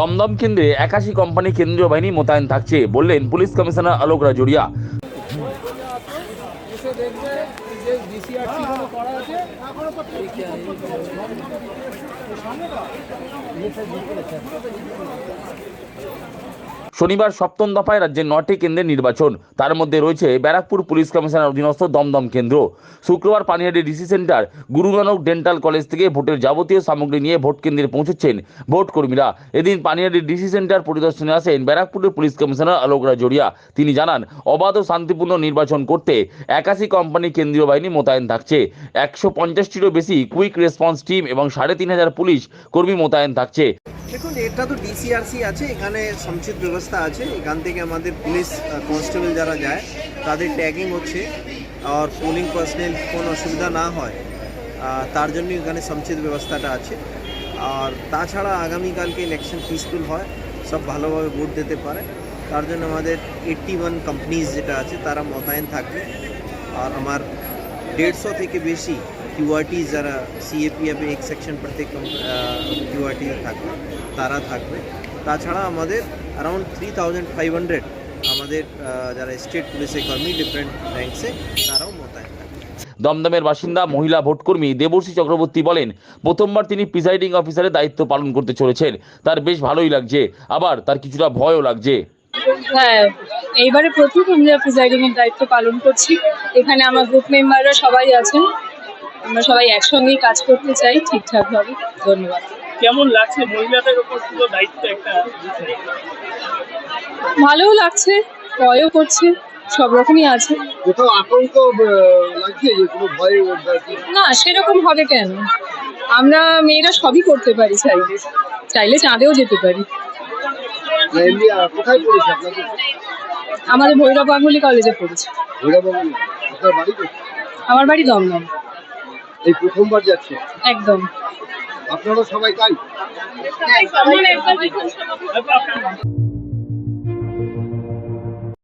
দমদম কেন্দ্রে একাশি কোম্পানি কেন্দ্রীয় বাহিনী মোতায়েন থাকছে বললেন পুলিশ কমিশনার আলোক রাজুরিয়া। শনিবার সপ্তম দফায় রাজ্যের নটি কেন্দ্রের নির্বাচন। তার মধ্যে রয়েছে ব্যারাকপুর পুলিশ কমিশনার অধীনস্থ দমদম কেন্দ্র। শুক্রবার Panihati DC centre Guru Nanak dental college থেকে ভোটের যাবতীয় সামগ্রী নিয়ে ভোট কেন্দ্রে পৌঁছেছেন ভোট কর্মীরা। এদিন পানিহাটি ডিসি সেন্টার পরিদর্শনে আসেন ব্যারাকপুরের পুলিশ কমিশনার আলোক রাজরিয়া তিনি জানান, অবাধ ও শান্তিপূর্ণ নির্বাচন করতে একাশি কোম্পানি কেন্দ্রীয় বাহিনী মোতায়েন থাকছে। একশো পঞ্চাশটিরও বেশি কুইক রেসপন্স টিম এবং সাড়ে তিন হাজার পুলিশ কর্মী মোতায়েন থাকছে। দেখুন, এটা তো ডিসিআরসি আছে, এখানে সমচিত ব্যবস্থা আছে। এখান থেকে আমাদের পুলিশ কনস্টেবল যারা যায়, তাদের ট্যাগিং হচ্ছে। আর পোলিং পার্সোনাল কোনো অসুবিধা না হয়। তার জন্য এখানে সমচিত ব্যবস্থাটা আছে। আর তাছাড়া আগামীকালকে ইলেকশন পিসফুল হয়, সব ভালোভাবে ভোট দিতে পারে। তার জন্য আমাদের এইট্টি ওয়ান কোম্পানিজ যেটা আছে, তারা মোতায়েন থাকবে। আর আমার দেড়শো থেকে বেশি কিউআরটিস যারা সিএপিএফ এক সেকশন প্রত্যেক কিউআরটি থাকবে তারা থাকবে। তাছাড়া আমাদের around three thousand five hundred আমাদের যারা স্টেট পুলিশের কর্মী ডিফারেন্ট র্যাঙ্কসে তারাও মোতায়েন দমদমের বাসিন্দা মহিলা ভোটকর্মী দেবশ্রী চক্রবর্তী বলেন প্রথমবার তিনি প্রিসাইডিং অফিসারের দায়িত্ব পালন করতে চলেছেন। তার বেশ ভালোই লাগছে আবার তার কিছুটা ভয়ও লাগছে। হ্যাঁ এইবারে প্রথম আমরা প্রিসাইডিং এর দায়িত্ব পালন করছি। এখানে আমার গ্রুপ মেম্বাররা সবাই আছেন। আমরা সবাই একসঙ্গেই কাজ করতে চাই ঠিকঠাক ভাবে ধন্যবাদ। কেমন লাগছে মহিলাদের উপর পুরো দায়িত্ব একটা? ভালোও লাগছে ভয়ও করছে সব রকমই আছে। কোথাও আতঙ্ক লাগছে যে কোনো ভয় না সেরকম হবে কেন? আমরা মেয়েরা সবই করতে পারি চাইলে। চাইলে চাঁদেও যেতে পারি। কোথায় পড়েছে আপনাদের? আমাদের ভৈরব গাঙ্গুলি কলেজে পড়েছে। আপনার আমার বাড়ি দমদম। এই প্রথমবার যাচ্ছে? একদম। আপনারা সবাই তাই? আমার একবার